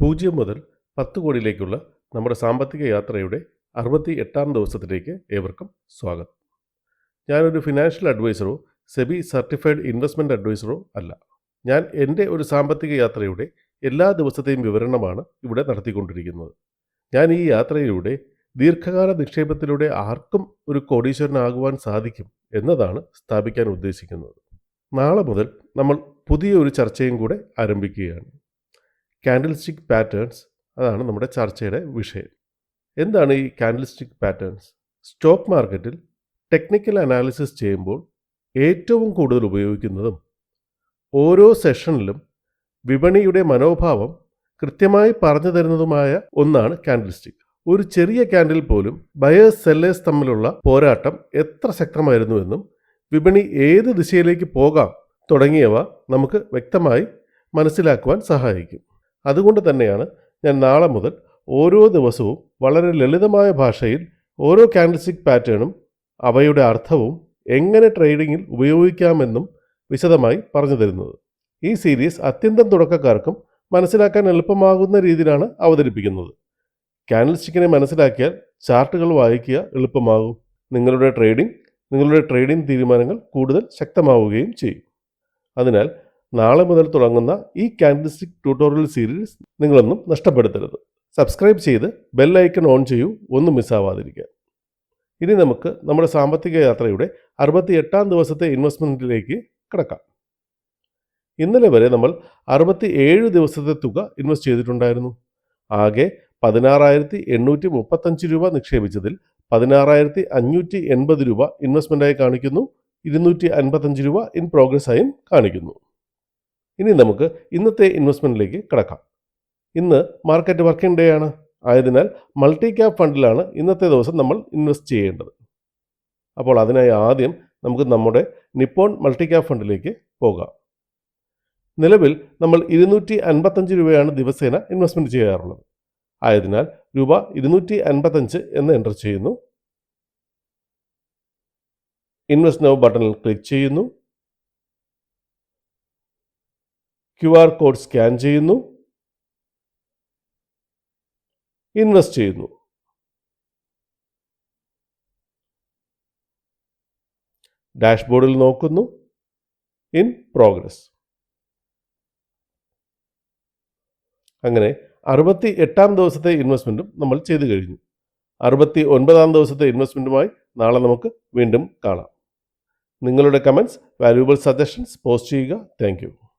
പൂജ്യം മുതൽ പത്ത് കോടിയിലേക്കുള്ള നമ്മുടെ സാമ്പത്തിക യാത്രയുടെ അറുപത്തി എട്ടാം ദിവസത്തിലേക്ക് ഏവർക്കും സ്വാഗതം. ഞാനൊരു ഫിനാൻഷ്യൽ അഡ്വൈസറോ സെബി സർട്ടിഫൈഡ് ഇൻവെസ്റ്റ്മെന്റ് അഡ്വൈസറോ അല്ല. ഞാൻ എന്റെ ഒരു സാമ്പത്തിക യാത്രയുടെ എല്ലാ ദിവസത്തെയും വിവരണമാണ് ഇവിടെ നടത്തിക്കൊണ്ടിരിക്കുന്നത്. ഞാൻ ഈ യാത്രയിലൂടെ ദീർഘകാല നിക്ഷേപത്തിലൂടെ ആർക്കും ഒരു കോടീശ്വരനാകുവാൻ സാധിക്കും എന്നതാണ് സ്ഥാപിക്കാൻ ഉദ്ദേശിക്കുന്നത്. നാളെ മുതൽ നമ്മൾ പുതിയ ഒരു ചർച്ചയും കൂടെ ആരംഭിക്കുകയാണ്. കാൻഡിൽ സ്റ്റിക്ക് പാറ്റേൺസ് അതാണ് നമ്മുടെ ചർച്ചയുടെ വിഷയം. എന്താണ് ഈ കാൻഡിൽ സ്റ്റിക്ക് പാറ്റേൺസ് സ്റ്റോക്ക് മാർക്കറ്റിൽ ടെക്നിക്കൽ അനാലിസിസ് ചെയ്യുമ്പോൾ ഏറ്റവും കൂടുതൽ ഉപയോഗിക്കുന്നതും ഓരോ സെഷനിലും വിപണിയുടെ മനോഭാവം കൃത്യമായി പറഞ്ഞു തരുന്നതുമായ ഒന്നാണ് കാൻഡിൽ സ്റ്റിക്ക് ഒരു ചെറിയ ക്യാൻഡിൽ പോലും ബയേഴ്സ് സെല്ലേഴ്സ് തമ്മിലുള്ള പോരാട്ടം എത്ര ശക്തമായിരുന്നുവെന്നും വിപണി ഏത് ദിശയിലേക്ക് പോകാം തുടങ്ങിയവ നമുക്ക് വ്യക്തമായി മനസ്സിലാക്കുവാൻ സഹായിക്കും. അതുകൊണ്ട് തന്നെയാണ് ഞാൻ നാളെ മുതൽ ഓരോ ദിവസവും വളരെ ലളിതമായ ഭാഷയിൽ ഓരോ കാൻഡിൽസ്റ്റിക് പാറ്റേണും അവയുടെ അർത്ഥവും എങ്ങനെ ട്രേഡിങ്ങിൽ ഉപയോഗിക്കാമെന്നും വിശദമായി പറഞ്ഞു തരുന്നത്. ഈ സീരീസ് അത്യന്തം തുടക്കക്കാർക്കും മനസ്സിലാക്കാൻ എളുപ്പമാകുന്ന രീതിയിലാണ് അവതരിപ്പിക്കുന്നത്. കാൻഡിസ്റ്റിക്കിനെ മനസ്സിലാക്കിയാൽ ചാർട്ടുകൾ വായിക്കുക എളുപ്പമാകും. നിങ്ങളുടെ ട്രേഡിംഗ് നിങ്ങളുടെ ട്രേഡിംഗ് തീരുമാനങ്ങൾ കൂടുതൽ ശക്തമാവുകയും ചെയ്യും. അതിനാൽ നാളെ മുതൽ തുടങ്ങുന്ന ഈ കാൻഡിൽസ്റ്റിക് ട്യൂട്ടോറിയൽ സീരീസ് നിങ്ങളൊന്നും നഷ്ടപ്പെടുത്തരുത്. സബ്സ്ക്രൈബ് ചെയ്ത് ബെൽ ഐക്കൺ ഓൺ ചെയ്യൂ ഒന്നും മിസ്സാവാതിരിക്കുക. ഇനി നമുക്ക് നമ്മുടെ സാമ്പത്തിക യാത്രയുടെ അറുപത്തി എട്ടാം ദിവസത്തെ ഇൻവെസ്റ്റ്മെന്റിലേക്ക് കിടക്കാം. ഇന്നലെ വരെ നമ്മൾ അറുപത്തി ഏഴ് ദിവസത്തെ തുക ഇൻവെസ്റ്റ് ചെയ്തിട്ടുണ്ടായിരുന്നു. ആകെ പതിനാറായിരത്തി എണ്ണൂറ്റി മുപ്പത്തഞ്ച് രൂപ നിക്ഷേപിച്ചതിൽ പതിനാറായിരത്തി അഞ്ഞൂറ്റി എൺപത് രൂപ ഇൻവെസ്റ്റ്മെന്റായി കാണിക്കുന്നു ഇരുന്നൂറ്റി അൻപത്തഞ്ച് രൂപ ഇൻ പ്രോഗ്രസ് ആയും കാണിക്കുന്നു. ഇനി നമുക്ക് ഇന്നത്തെ ഇൻവെസ്റ്റ്മെന്റിലേക്ക് കിടക്കാം. ഇന്ന് മാർക്കറ്റ് വർക്കിംഗ് ഡേ ആണ്. ആയതിനാൽ മൾട്ടി ക്യാപ് ഫണ്ടിലാണ് ഇന്നത്തെ ദിവസം നമ്മൾ ഇൻവെസ്റ്റ് ചെയ്യേണ്ടത്. അപ്പോൾ അതിനായി ആദ്യം നമുക്ക് നമ്മുടെ നിപ്പോൺ മൾട്ടി ക്യാപ് ഫണ്ടിലേക്ക് പോകാം. നിലവിൽ നമ്മൾ ഇരുന്നൂറ്റി അൻപത്തഞ്ച് രൂപയാണ് ദിവസേന ഇൻവെസ്റ്റ്മെന്റ് ചെയ്യാറുള്ളത്. ആയതിനാൽ രൂപ ഇരുന്നൂറ്റി അൻപത്തഞ്ച് എന്ന് എന്റർ ചെയ്യുന്നു. ഇൻവെസ്റ്റ് നൗ ബട്ടണിൽ ക്ലിക്ക് ചെയ്യുന്നു. ക്യു ആർ കോഡ് സ്കാൻ ചെയ്യുന്നു. ഇൻവെസ്റ്റ് ചെയ്യുന്നു. ഡാഷ്ബോർഡിൽ നോക്കുന്നു. In progress. അങ്ങനെ അറുപത്തി എട്ടാം ദിവസത്തെ ഇൻവെസ്റ്റ്മെന്റും നമ്മൾ ചെയ്തു കഴിഞ്ഞു. അറുപത്തി ഒൻപതാം ദിവസത്തെ ഇൻവെസ്റ്റ്മെന്റുമായി നാളെ നമുക്ക് വീണ്ടും കാണാം. നിങ്ങളുടെ കമന്റ്സ് വാല്യൂബിൾ സജഷൻസ് പോസ്റ്റ് ചെയ്യുക. താങ്ക്